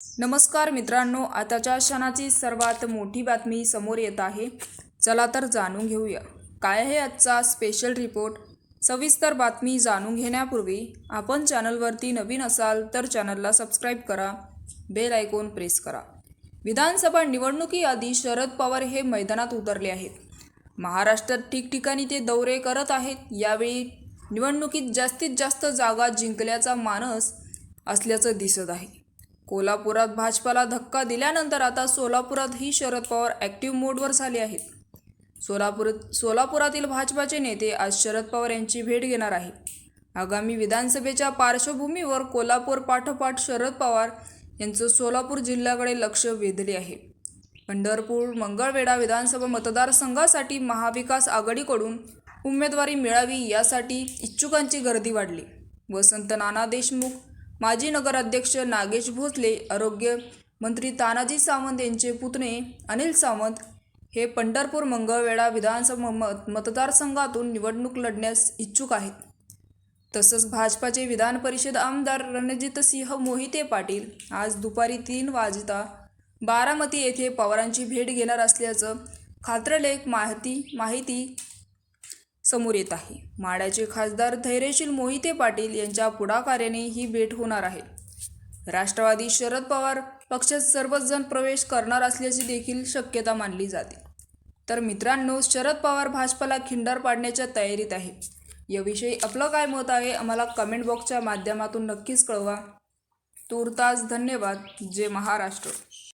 नमस्कार मित्रांनो आताच्या क्षणाची सर्वात मोठी बातमी समोर येत आहे. चला तर जाणून घेऊया. काय आहे आजचा स्पेशल रिपोर्ट सविस्तर बातमी जाणून घेण्यापूर्वी आपण चॅनलवरती नवीन असाल तर चॅनलला सबस्क्राईब करा. बेल आयकॉन प्रेस करा. विधानसभा निवडणुकीआधी शरद पवार हे मैदानात उतरले आहेत. महाराष्ट्रात ठिकठिकाणी ते दौरे करत आहेत. यावेळी निवडणुकीत जास्तीत जास्त जागा जिंकल्याचा मानस असल्याचं दिसत आहे. कोल्हापुरात भाजपाला धक्का दिल्यानंतर आता सोलापुरातही शरद पवार ॲक्टिव्ह मोडवर झाले आहेत. सोलापूर सोलापुरातील भाजपाचे नेते आज शरद पवार यांची भेट घेणार आहेत. आगामी विधानसभेच्या पार्श्वभूमीवर कोल्हापूर पाठोपाठ शरद पवार यांचं सोलापूर जिल्ह्याकडे लक्ष वेधले आहे. पंढरपूर मंगळवेढा विधानसभा मतदारसंघासाठी महाविकास आघाडीकडून उमेदवारी मिळावी यासाठी इच्छुकांची गर्दी वाढली. वसंत नाना देशमुख माजी नगराध्यक्ष नागेश भोसले आरोग्य मंत्री तानाजी सावंत यांचे पुतणे अनिल सावंत हे पंढरपूर मंगळवेढा विधानसभा मत मतदारसंघातून निवडणूक लढण्यास इच्छुक आहेत. तसंच भाजपाचे विधान परिषद आमदार रणजितसिंह मोहिते पाटील आज दुपारी तीन वाजता बारामती येथे पवारांची भेट घेणार असल्याचं खात्रलेख माहिती माहिती समोर येत आहे. माड्याचे खासदार धैर्यशील मोहिते पाटील यांच्या पुढाकार्याने ही भेट होणार आहे. राष्ट्रवादी शरद पवार पक्षात सर्वच जण प्रवेश करणार असल्याची देखील शक्यता मानली जाते. तर मित्रांनो शरद पवार भाजपाला खिंडार पाडण्याच्या तयारीत आहे. याविषयी आपलं काय मत आहे आम्हाला कमेंट बॉक्सच्या माध्यमातून नक्कीच कळवा. तूर्तास धन्यवाद. जय महाराष्ट्र.